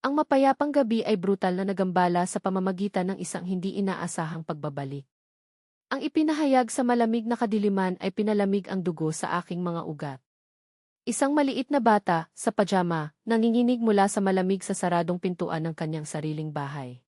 Ang mapayapang gabi ay brutal na nagambala sa pamamagitan ng isang hindi inaasahang pagbabalik. Ang ipinahayag sa malamig na kadiliman ay pinalamig ang dugo sa aking mga ugat. Isang maliit na bata, sa pajama, nanginginig mula sa malamig sa saradong pintuan ng kanyang sariling bahay.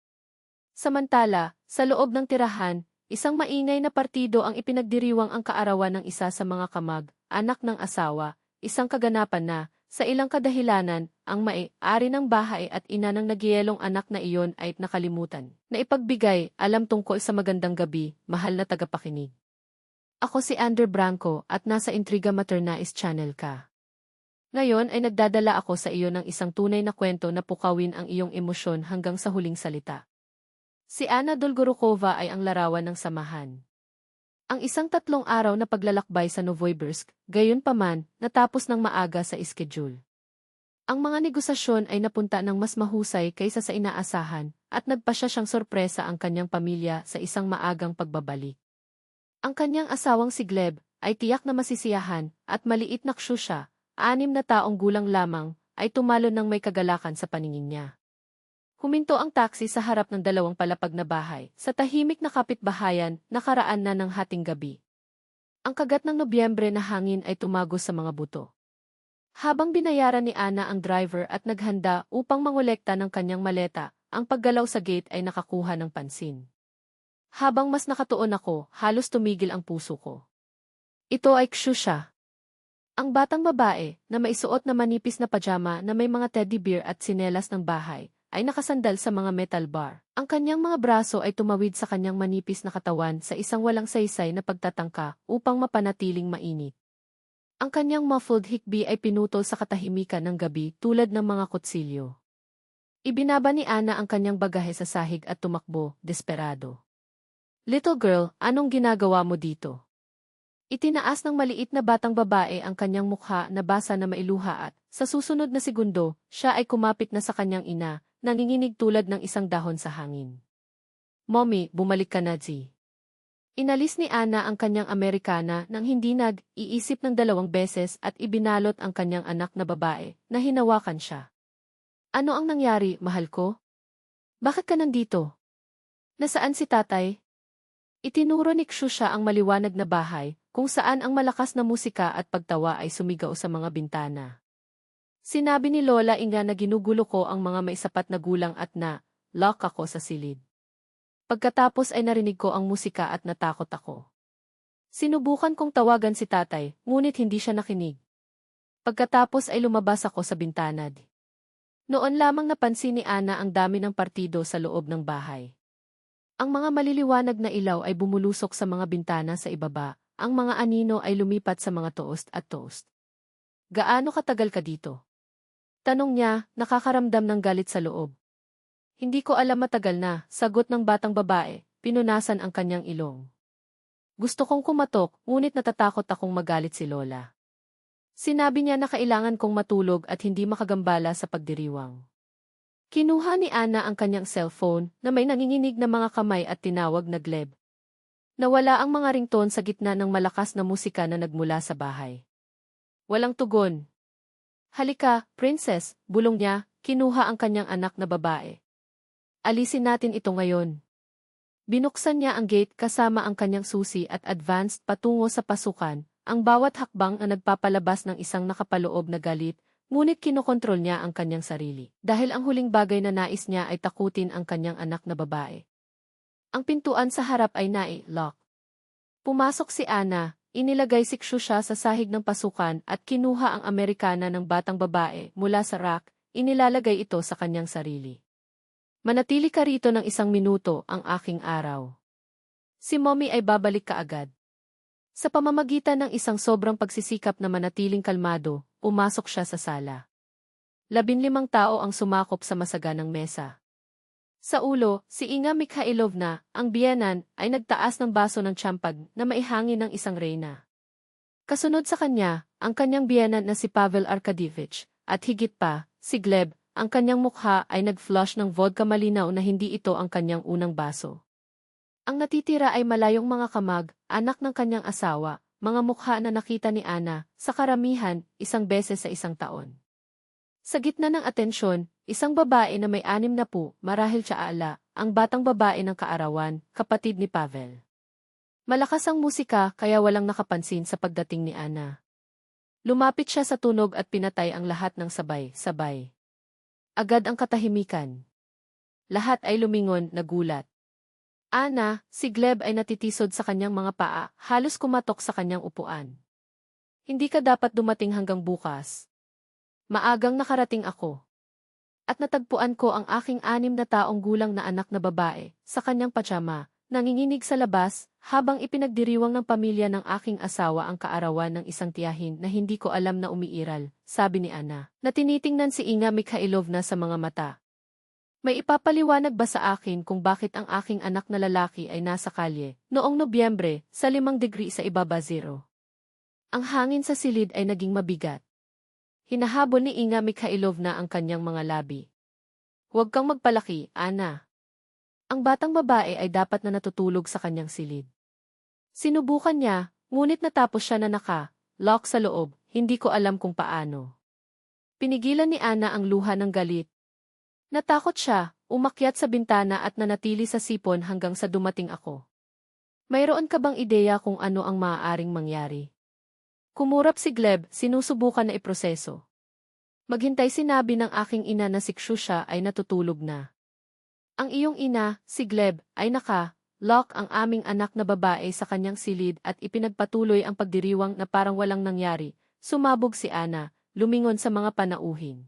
Samantala, sa loob ng tirahan, isang maingay na partido ang ipinagdiriwang ang kaarawan ng isa sa mga kamag, anak ng asawa, isang kaganapan na, sa ilang kadahilanan, ang may-ari ng bahay at ina ng nagyelong anak na iyon ay nakalimutan na ipagbigay alam tungkol sa magandang gabi, mahal na tagapakinig. Ako si Ander Branco at nasa Intriga Maternais Channel ka. Ngayon ay nagdadala ako sa iyo ng isang tunay na kwento na pukawin ang iyong emosyon hanggang sa huling salita. Si Anna Dolgorukova ay ang larawan ng samahan. Ang isang tatlong araw na paglalakbay sa Novosibirsk, gayon paman, natapos ng maaga sa schedule. Ang mga negosasyon ay napunta ng mas mahusay kaysa sa inaasahan, at nagpasya siyang sorpresa ang kanyang pamilya sa isang maagang pagbabalik. Ang kanyang asawang si Gleb ay tiyak na masisiyahan at maliit na Kshusha, anim na taong gulang lamang, ay tumalo ng may kagalakan sa paningin niya. Huminto ang taxi sa harap ng dalawang palapag na bahay, sa tahimik na kapitbahayan, nakaraan na ng hating gabi. Ang kagat ng Nobyembre na hangin ay tumagos sa mga buto. Habang binayaran ni Ana ang driver at naghanda upang mangolekta ng kanyang maleta, ang paggalaw sa gate ay nakakuha ng pansin. Habang mas nakatuon ako, halos tumigil ang puso ko. Ito ay Kshusha. Ang batang babae, na maisuot na manipis na pajama na may mga teddy bear at sinelas ng bahay, ay nakasandal sa mga metal bar. Ang kanyang mga braso ay tumawid sa kanyang manipis na katawan sa isang walang saysay na pagtatangka upang mapanatiling mainit. Ang kanyang muffled hikbi ay pinutol sa katahimikan ng gabi tulad ng mga kutsilyo. Ibinaba ni Ana ang kanyang bagahe sa sahig at tumakbo, desperado. Little girl, anong ginagawa mo dito? Itinaas ng maliit na batang babae ang kanyang mukha na basa na mailuha at, sa susunod na segundo, siya ay kumapit na sa kanyang ina, nanginginig tulad ng isang dahon sa hangin. Mommy, bumalik ka na, G. Inalis ni Ana ang kanyang Amerikana nang hindi nag-iisip ng dalawang beses at ibinalot ang kanyang anak na babae na hinawakan siya. Ano ang nangyari, mahal ko? Bakit ka nandito? Nasaan si tatay? Itinuro ni Kshusha ang maliwanag na bahay, kung saan ang malakas na musika at pagtawa ay sumigaw sa mga bintana. Sinabi ni Lola Inga na ginugulo ko ang mga may sapat na gulang at na, lock ako sa silid. Pagkatapos ay narinig ko ang musika at natakot ako. Sinubukan kong tawagan si tatay, ngunit hindi siya nakinig. Pagkatapos ay lumabas ako sa bintana. Noon lamang napansin ni Ana ang dami ng partido sa loob ng bahay. Ang mga maliliwanag na ilaw ay bumulusok sa mga bintana sa ibaba, ang mga anino ay lumipat sa mga toast at toast. Gaano katagal ka dito? Tanong niya, nakakaramdam ng galit sa loob. Hindi ko alam matagal na, sagot ng batang babae, pinunasan ang kanyang ilong. Gusto kong kumatok, ngunit natatakot akong magalit si Lola. Sinabi niya na kailangan kong matulog at hindi makagambala sa pagdiriwang. Kinuha ni Ana ang kanyang cellphone na may nanginginig na mga kamay at tinawag na Gleb. Nawala ang mga ringtone sa gitna ng malakas na musika na nagmula sa bahay. Walang tugon. Halika, princess, bulong niya, kinuha ang kanyang anak na babae. Alisin natin ito ngayon. Binuksan niya ang gate kasama ang kanyang susi at advanced patungo sa pasukan, ang bawat hakbang na nagpapalabas ng isang nakapaloob na galit, ngunit kinokontrol niya ang kanyang sarili, dahil ang huling bagay na nais niya ay takutin ang kanyang anak na babae. Ang pintuan sa harap ay nai-lock. Pumasok si Ana, inilagay si Kshusha sa sahig ng pasukan at kinuha ang Amerikana ng batang babae mula sa rack, inilalagay ito sa kanyang sarili. Manatili ka rito ng isang minuto ang aking araw. Si Mommy ay babalik ka agad. Sa pamamagitan ng isang sobrang pagsisikap na manatiling kalmado, pumasok siya sa sala. Labinlimang tao ang sumakop sa masaganang mesa. Sa ulo, si Inga Mikhailovna, ang biyanan, ay nagtaas ng baso ng tsampag na maihangin ng isang reyna. Kasunod sa kanya, ang kanyang biyanan na si Pavel Arkadievich, at higit pa, si Gleb, ang kanyang mukha ay nag-flush ng vodka malinaw na hindi ito ang kanyang unang baso. Ang natitira ay malayong mga kamag, anak ng kanyang asawa, mga mukha na nakita ni Ana, sa karamihan, isang beses sa isang taon. Sa gitna ng atensyon, isang babae na may anim na po, marahil siya ala, ang batang babae ng kaarawan, kapatid ni Pavel. Malakas ang musika kaya walang nakapansin sa pagdating ni Ana. Lumapit siya sa tunog at pinatay ang lahat ng sabay-sabay. Agad ang katahimikan. Lahat ay lumingon, nagulat. Ana, si Gleb ay natitisod sa kanyang mga paa, halos kumatok sa kanyang upuan. Hindi ka dapat dumating hanggang bukas. Maagang nakarating ako. At natagpuan ko ang aking anim na taong gulang na anak na babae, sa kanyang pajama, nanginginig sa labas, habang ipinagdiriwang ng pamilya ng aking asawa ang kaarawan ng isang tiyahin na hindi ko alam na umiiral, sabi ni Ana, na tinitingnan si Inga Mikhailovna sa mga mata. May ipapaliwanag ba sa akin kung bakit ang aking anak na lalaki ay nasa kalye, noong Nobyembre, sa limang degree sa ibaba zero? Ang hangin sa silid ay naging mabigat. Hinahabol ni Inga Mikhailovna ang kanyang mga labi. Huwag kang magpalaki, Ana. Ang batang babae ay dapat na natutulog sa kanyang silid. Sinubukan niya, ngunit natapos siya na naka, lock sa loob, hindi ko alam kung paano. Pinigilan ni Ana ang luha ng galit, Natakot siya, umakyat sa bintana at nanatili sa sipon hanggang sa dumating ako. Mayroon ka bang ideya kung ano ang maaaring mangyari? Kumurap si Gleb, sinusubukan na iproseso. Maghintay sinabi ng aking ina na si Kshusha ay natutulog na. Ang iyong ina, si Gleb, ay naka, lock ang aming anak na babae sa kanyang silid at ipinagpatuloy ang pagdiriwang na parang walang nangyari. Sumabog si Ana, lumingon sa mga panauhin.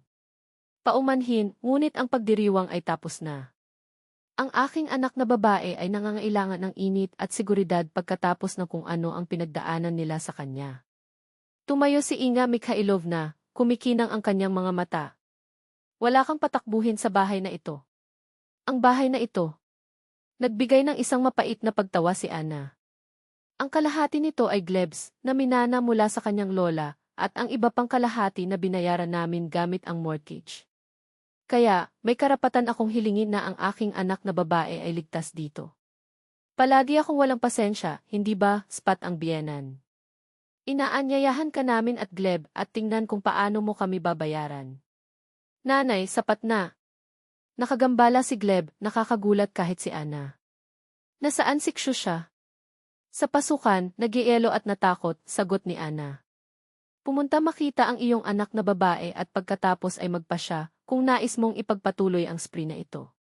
Paumanhin, ngunit ang pagdiriwang ay tapos na. Ang aking anak na babae ay nangangailangan ng init at seguridad pagkatapos ng kung ano ang pinagdaanan nila sa kanya. Tumayo si Inga Mikhailovna, kumikinang ang kanyang mga mata. Wala kang patakbuhin sa bahay na ito. Ang bahay na ito. Nagbigay ng isang mapait na pagtawa si Ana. Ang kalahati nito ay glebs na minana mula sa kanyang lola at ang iba pang kalahati na binayaran namin gamit ang mortgage. Kaya, may karapatan akong hilingin na ang aking anak na babae ay ligtas dito. Palagi akong walang pasensya, hindi ba, spat ang biyenan. Inaanyayahan ka namin at Gleb at tingnan kung paano mo kami babayaran. Nanay, sapat na. Nakagambala si Gleb, nakakagulat kahit si Ana. Nasaan si Kshusha? Sa pasukan, nagielo at natakot, sagot ni Ana. Pumunta makita ang iyong anak na babae at pagkatapos ay magpasya, kung nais mong ipagpatuloy ang spree na ito.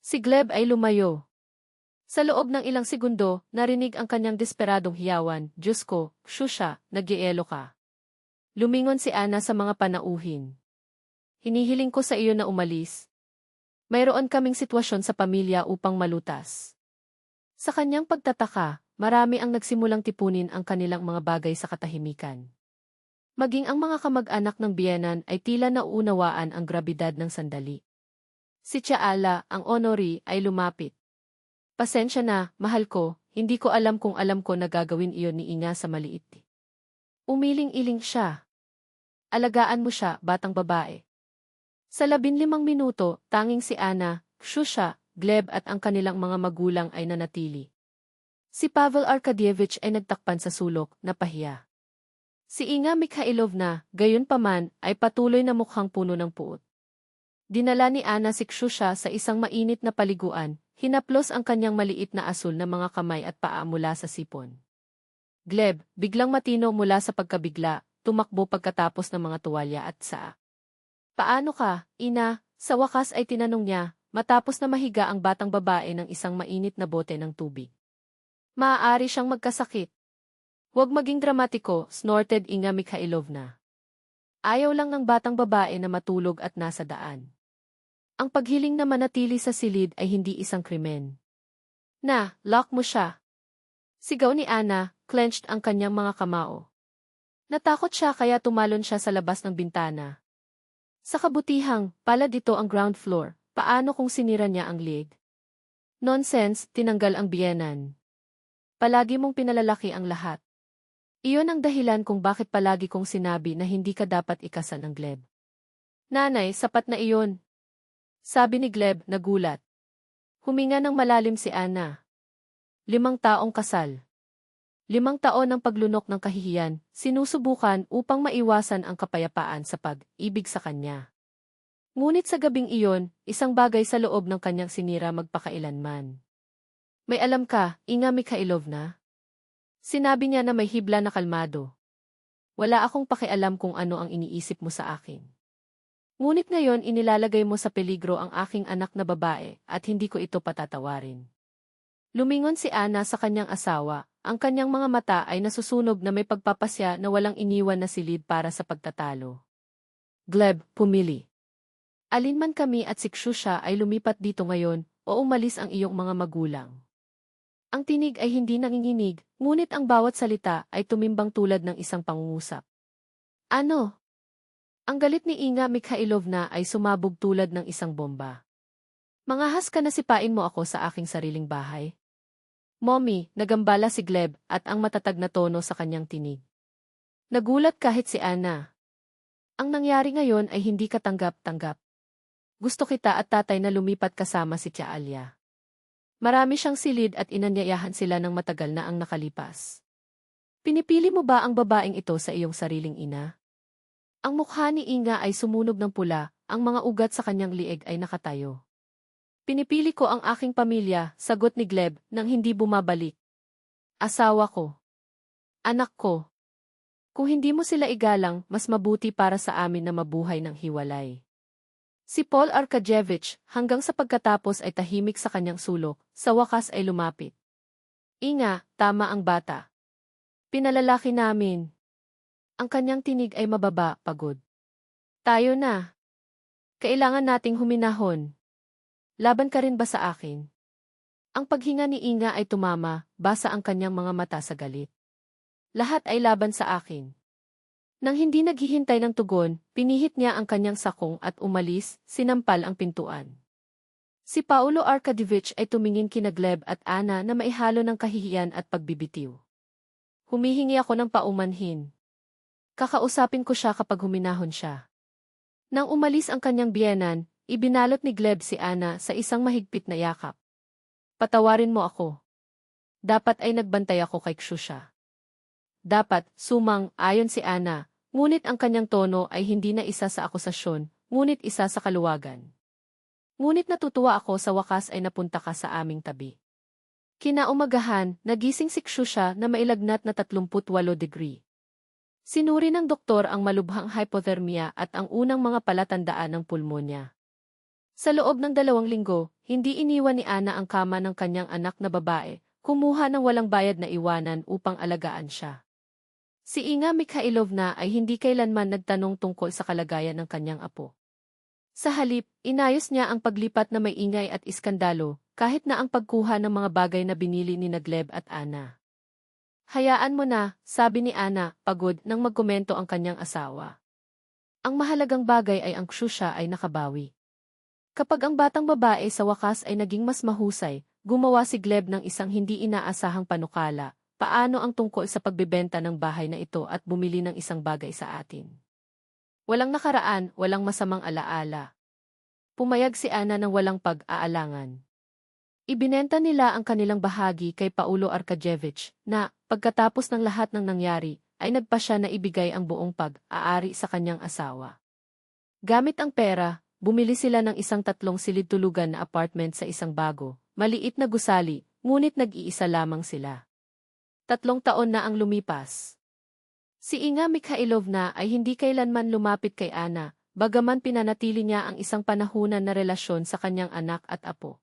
Si Gleb ay lumayo. Sa loob ng ilang segundo, narinig ang kanyang desperadong hiyawan, Diyos ko, Shusha, nagyeelo ka. Lumingon si Ana sa mga panauhin. Hinihiling ko sa iyo na umalis. Mayroon kaming sitwasyon sa pamilya upang malutas. Sa kanyang pagtataka, marami ang nagsimulang tipunin ang kanilang mga bagay sa katahimikan. Maging ang mga kamag-anak ng biyenan ay tila nauunawaan ang grabidad ng sandali. Si Chaala, ang honori, ay lumapit. Pasensya na, mahal ko, hindi ko alam kung alam ko na gagawin iyon ni Inga sa maliit. Umiling-iling siya. Alagaan mo siya, batang babae. Sa labinlimang minuto, tanging si Ana, Shusha, Gleb at ang kanilang mga magulang ay nanatili. Si Pavel Arkadievich ay nagtakpan sa sulok, napahiya. Si Inga Mikhailovna, gayon paman, ay patuloy na mukhang puno ng puot. Dinala ni Ana si Kshusha sa isang mainit na paliguan, hinaplos ang kanyang maliit na asul na mga kamay at paa mula sa sipon. Gleb, biglang matino mula sa pagkabigla, tumakbo pagkatapos ng mga tuwalya at saa. Paano ka, ina? Sa wakas ay tinanong niya, matapos na mahiga ang batang babae ng isang mainit na bote ng tubig. Maaari siyang magkasakit. Huwag maging dramatiko, snorted Inga Mikhailovna. Ayaw lang ng batang babae na matulog at nasa daan. Ang paghiling na manatili sa silid ay hindi isang krimen. Na, lock mo siya. Sigaw ni Ana, clenched ang kanyang mga kamao. Natakot siya kaya tumalon siya sa labas ng bintana. Sa kabutihang, pala dito ang ground floor, paano kung sinira niya ang leg? Nonsense, tinanggal ang biyenan. Palagi mong pinalalaki ang lahat. Iyon ang dahilan kung bakit palagi kong sinabi na hindi ka dapat ikasal ng Gleb. Nanay, sapat na iyon. Sabi ni Gleb, nagulat. Huminga ng malalim si Anna. Limang taong kasal. Limang taon ng paglunok ng kahihiyan, sinusubukan upang maiwasan ang kapayapaan sa pag-ibig sa kanya. Ngunit sa gabing iyon, isang bagay sa loob ng kanyang sinira magpakailanman. May alam ka, Inga Mikhailovna? Sinabi niya na may hibla na kalmado. Wala akong pakialam kung ano ang iniisip mo sa akin. Ngunit ngayon inilalagay mo sa peligro ang aking anak na babae at hindi ko ito patatawarin. Lumingon si Ana sa kanyang asawa, ang kanyang mga mata ay nasusunog na may pagpapasya na walang iniwan na silid para sa pagtatalo. Gleb, pumili. Alinman kami at si Kshusha ay lumipat dito ngayon o umalis ang iyong mga magulang. Ang tinig ay hindi nanginginig, ngunit ang bawat salita ay tumimbang tulad ng isang pangungusap. Ano? Ang galit ni Inga Mikhailovna ay sumabog tulad ng isang bomba. Mangahas ka na sipain mo ako sa aking sariling bahay. Mommy, nagambala si Gleb at ang matatag na tono sa kanyang tinig. Nagulat kahit si Anna. Ang nangyari ngayon ay hindi katanggap-tanggap. Gusto kita at tatay na lumipat kasama si Tia Alia. Marami siyang silid at inanyayahan sila ng matagal na ang nakalipas. Pinipili mo ba ang babaeng ito sa iyong sariling ina? Ang mukha ni Inga ay sumunog ng pula, ang mga ugat sa kanyang lieg ay nakatayo. Pinipili ko ang aking pamilya, sagot ni Gleb, nang hindi bumabalik. Asawa ko. Anak ko. Kung hindi mo sila igalang, mas mabuti para sa amin na mabuhay ng hiwalay. Si Paul Arkadjevich, hanggang sa pagkatapos ay tahimik sa kanyang sulok, sa wakas ay lumapit. Inga, tama ang bata. Pinalalaki namin. Ang kanyang tinig ay mababa, pagod. Tayo na. Kailangan nating huminahon. Laban ka rin ba sa akin? Ang paghinga ni Inga ay tumama, basa ang kanyang mga mata sa galit. Lahat ay laban sa akin. Nang hindi naghihintay ng tugon, pinihit niya ang kanyang sakong at umalis, sinampal ang pintuan. Si Paulo Arkadivich ay tumingin kina Gleb at Ana na maihalo ng kahihiyan at pagbibitiw. Humihingi ako ng paumanhin. Kakausapin ko siya kapag huminahon siya. Nang umalis ang kanyang biyenan, ibinalot ni Gleb si Ana sa isang mahigpit na yakap. Patawarin mo ako. Dapat ay nagbantay ako kay Kshusha. Dapat, sumang, ayon si Ana, Ngunit ang kanyang tono ay hindi na isa sa akusasyon, ngunit isa sa kaluwagan. Ngunit natutuwa ako sa wakas ay napunta ka sa aming tabi. Kinaumagahan, nagising si Kshusha na mailagnat na 38 degree. Sinuri ng doktor ang malubhang hypothermia at ang unang mga palatandaan ng pulmonya. Sa loob ng dalawang linggo, hindi iniwan ni Ana ang kama ng kanyang anak na babae, kumuha ng walang bayad na iwanan upang alagaan siya. Si Inga Mikhailovna ay hindi kailanman nagtanong tungkol sa kalagayan ng kanyang apo. Sa halip, inayos niya ang paglipat na may ingay at iskandalo, kahit na ang pagkuha ng mga bagay na binili ni Nagleb at Ana. Hayaan mo na, sabi ni Ana, pagod nang magkomento ang kanyang asawa. Ang mahalagang bagay ay ang ksyusya ay nakabawi. Kapag ang batang babae sa wakas ay naging mas mahusay, gumawa si Gleb ng isang hindi inaasahang panukala, Paano ang tungkol sa pagbebenta ng bahay na ito at bumili ng isang bagay sa atin? Walang nakaraan, walang masamang alaala. Pumayag si Ana ng walang pag-aalangan. Ibinenta nila ang kanilang bahagi kay Paulo Arkadjevich na, pagkatapos ng lahat ng nangyari, ay nagpa siya na ibigay ang buong pag-aari sa kanyang asawa. Gamit ang pera, bumili sila ng isang tatlong silid-tulugan na apartment sa isang bago, maliit na gusali, ngunit nag-iisa lamang sila. Tatlong taon na ang lumipas. Si Inga Mikhailovna ay hindi kailanman lumapit kay Ana, bagaman pinanatili niya ang isang panahunan na relasyon sa kanyang anak at apo.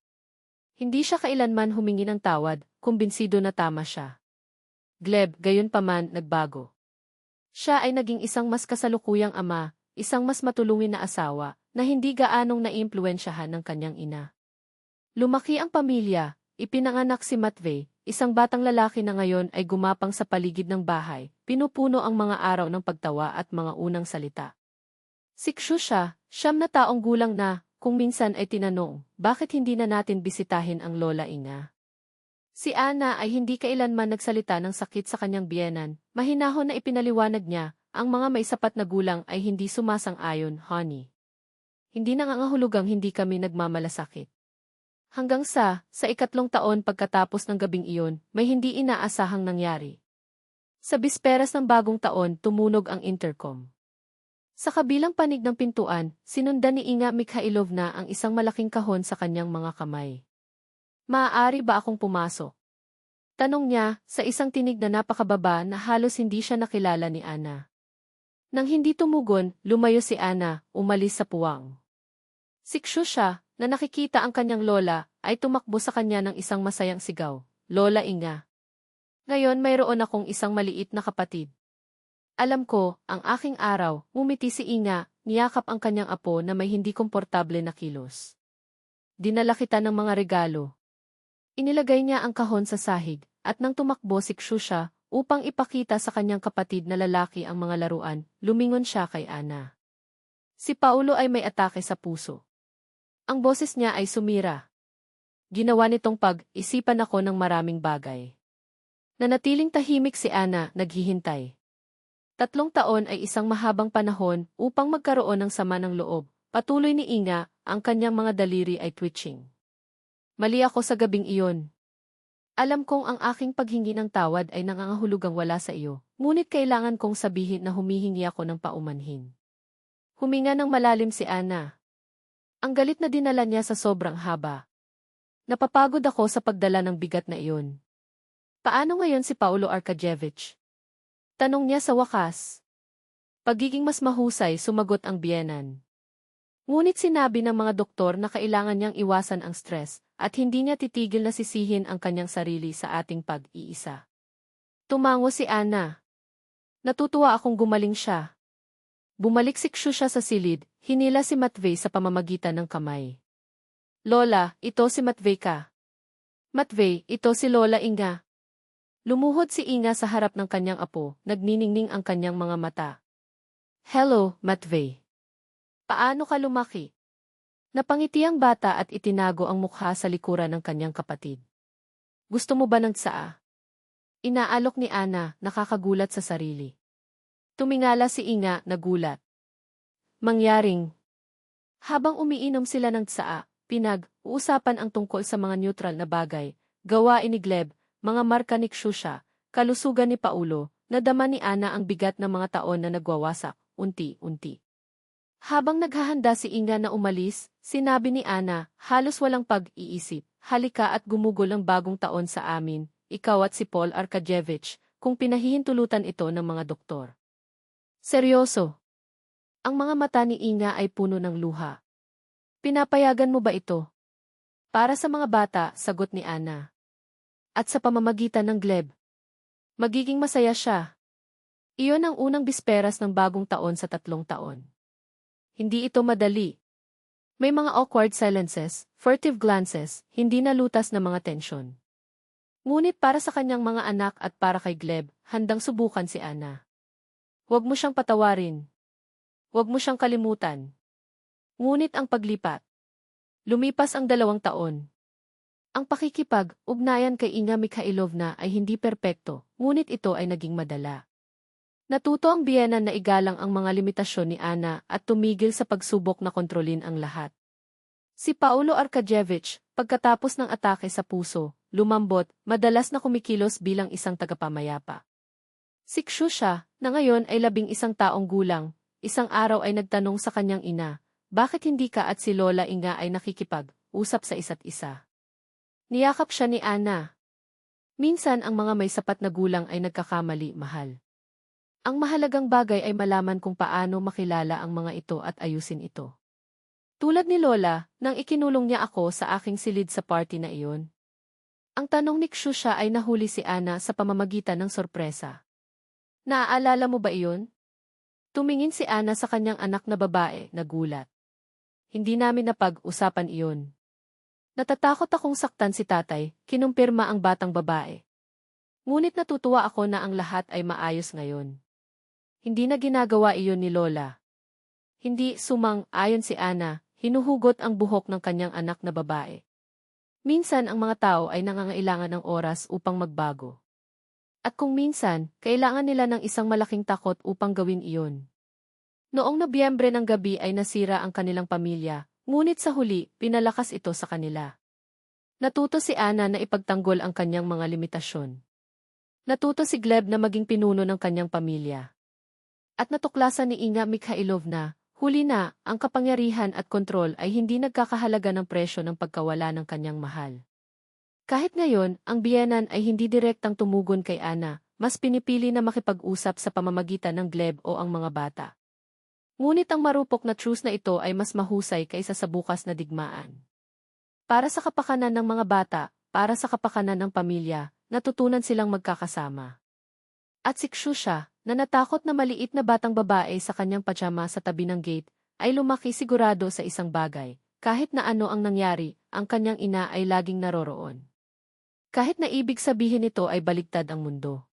Hindi siya kailanman humingi ng tawad, kumbinsido na tama siya. Gleb, gayon paman, nagbago. Siya ay naging isang mas kasalukuyang ama, isang mas matulungin na asawa, na hindi gaanong naimpluensyahan ng kanyang ina. Lumaki ang pamilya, ipinanganak si Matvey, Isang batang lalaki na ngayon ay gumapang sa paligid ng bahay, pinupuno ang mga araw ng pagtawa at mga unang salita. Siksyo siya, siyam na taong gulang na, kung minsan ay tinanong, bakit hindi na natin bisitahin ang Lola Inga? Si Ana ay hindi kailanman nagsalita ng sakit sa kanyang biyenan, mahinahon na ipinaliwanag niya, ang mga may sapat na gulang ay hindi sumasang-ayon, honey. Hindi nangangahulugang hindi kami nagmamalasakit. Hanggang sa, sa ikatlong taon pagkatapos ng gabing iyon, may hindi inaasahang nangyari. Sa bisperas ng bagong taon, tumunog ang intercom. Sa kabilang panig ng pintuan, sinundan ni Inga Mikhailovna ang isang malaking kahon sa kanyang mga kamay. Maaari ba akong pumasok? Tanong niya, sa isang tinig na napakababa na halos hindi siya nakilala ni Ana. Nang hindi tumugon, lumayo si Ana, umalis sa puwang. Siksyo siya, na nakikita ang kanyang lola, ay tumakbo sa kanya ng isang masayang sigaw, Lola Inga. Ngayon mayroon akong isang maliit na kapatid. Alam ko, ang aking araw, ngumiti si Inga, niyakap ang kanyang apo na may hindi komportable na kilos. Dinala kita ng mga regalo. Inilagay niya ang kahon sa sahig, at nang tumakbo si Kshusha, upang ipakita sa kanyang kapatid na lalaki ang mga laruan, lumingon siya kay Ana. Si Paulo ay may atake sa puso. Ang boses niya ay sumira. Ginawa nitong pag-isipan ako ng maraming bagay. Nanatiling tahimik si Ana, naghihintay. Tatlong taon ay isang mahabang panahon upang magkaroon ng sama ng loob. Patuloy ni Inga, ang kanyang mga daliri ay twitching. Mali ako sa gabing iyon. Alam kong ang aking paghingi ng tawad ay nangangahulugang wala sa iyo, ngunit kailangan kong sabihin na humihingi ako ng paumanhin. Huminga ng malalim si Ana. Ang galit na dinala niya sa sobrang haba. Napapagod ako sa pagdala ng bigat na iyon. Paano ngayon si Paulo Arkadyevich? Tanong niya sa wakas. Pagiging mas mahusay, sumagot ang biyenan. Ngunit sinabi ng mga doktor na kailangan niyang iwasan ang stress at hindi niya titigil na sisihin ang kanyang sarili sa ating pag-iisa. Tumango si Ana. Natutuwa akong gumaling siya. Bumalik si siya sa silid, hinila si Matvey sa pamamagitan ng kamay. Lola, ito si Matvey ka. Matvey, ito si Lola Inga. Lumuhod si Inga sa harap ng kanyang apo, nagniningning ang kanyang mga mata. Hello, Matvey. Paano ka lumaki? Napangiti ang bata at itinago ang mukha sa likuran ng kanyang kapatid. Gusto mo ba ng tsaa? Inaalok ni Ana, nakakagulat sa sarili. Tumingala si Inga, nagulat. Mangyaring. Habang umiinom sila ng tsaa, pinag-uusapan ang tungkol sa mga neutral na bagay, gawain ni Gleb, mga marka ni Kshusha, kalusugan ni Paulo, nadama ni Ana ang bigat ng mga taon na nagwawasak, unti-unti. Habang naghahanda si Inga na umalis, sinabi ni Ana, halos walang pag-iisip, halika at gumugol ang bagong taon sa amin, ikaw at si Paul Arkadyevich, kung pinahihintulutan ito ng mga doktor. Seryoso. Ang mga mata ni Inga ay puno ng luha. Pinapayagan mo ba ito? Para sa mga bata, sagot ni Ana at sa pamamagitan ng Gleb. Magiging masaya siya. Iyon ang unang bisperas ng bagong taon sa tatlong taon. Hindi ito madali. May mga awkward silences, furtive glances, hindi nalutas na mga tensyon. Ngunit para sa kanyang mga anak at para kay Gleb, handang subukan si Ana. Huwag mo siyang patawarin. Huwag mo siyang kalimutan. Ngunit ang paglipat. Lumipas ang dalawang taon, ang pakikipag-ugnayan kay Inga Mikhailovna ay hindi perpekto, ngunit ito ay naging madala. Natuto ang biyenan na igalang ang mga limitasyon ni Ana at tumigil sa pagsubok na kontrolin ang lahat. Si Paulo Arkadyevich, pagkatapos ng atake sa puso, lumambot, madalas na kumikilos bilang isang tagapamayapa. Si Kshusha, na ngayon ay labing isang taong gulang, isang araw ay nagtanong sa kanyang ina, bakit hindi ka at si Lola Inga ay nakikipag-usap sa isa't isa? Niyakap siya ni Ana. Minsan ang mga may sapat na gulang ay nagkakamali, mahal. Ang mahalagang bagay ay malaman kung paano makilala ang mga ito at ayusin ito. Tulad ni Lola, nang ikinulong niya ako sa aking silid sa party na iyon. Ang tanong ni Kshusha ay nahuli si Ana sa pamamagitan ng sorpresa. Naaalala mo ba iyon? Tumingin si Ana sa kanyang anak na babae, nagulat. Hindi namin napag-usapan iyon. Natatakot akong saktan si tatay, kinumpirma ang batang babae. Ngunit natutuwa ako na ang lahat ay maayos ngayon. Hindi na ginagawa iyon ni Lola. Hindi sumang ayon si Ana, hinuhugot ang buhok ng kanyang anak na babae. Minsan ang mga tao ay nangangailangan ng oras upang magbago. At kung minsan, kailangan nila ng isang malaking takot upang gawin iyon. Noong Nobyembre ng gabi ay nasira ang kanilang pamilya, Ngunit sa huli, pinalakas ito sa kanila. Natuto si Ana na ipagtanggol ang kanyang mga limitasyon. Natuto si Gleb na maging pinuno ng kanyang pamilya. At natuklasan ni Inga Mikhailovna, huli na, ang kapangyarihan at kontrol ay hindi nagkakahalaga ng presyo ng pagkawala ng kanyang mahal. Kahit ngayon, ang biyenan ay hindi direktang tumugon kay Ana, mas pinipili na makipag-usap sa pamamagitan ng Gleb o ang mga bata. Ngunit ang marupok na truce na ito ay mas mahusay kaysa sa bukas na digmaan. Para sa kapakanan ng mga bata, para sa kapakanan ng pamilya, natutunan silang magkakasama. At si Kshusha, na natakot na maliit na batang babae sa kanyang pajama sa tabi ng gate, ay lumaki sigurado sa isang bagay, kahit na ano ang nangyari, ang kanyang ina ay laging naroroon. Kahit na ibig sabihin nito ay baligtad ang mundo.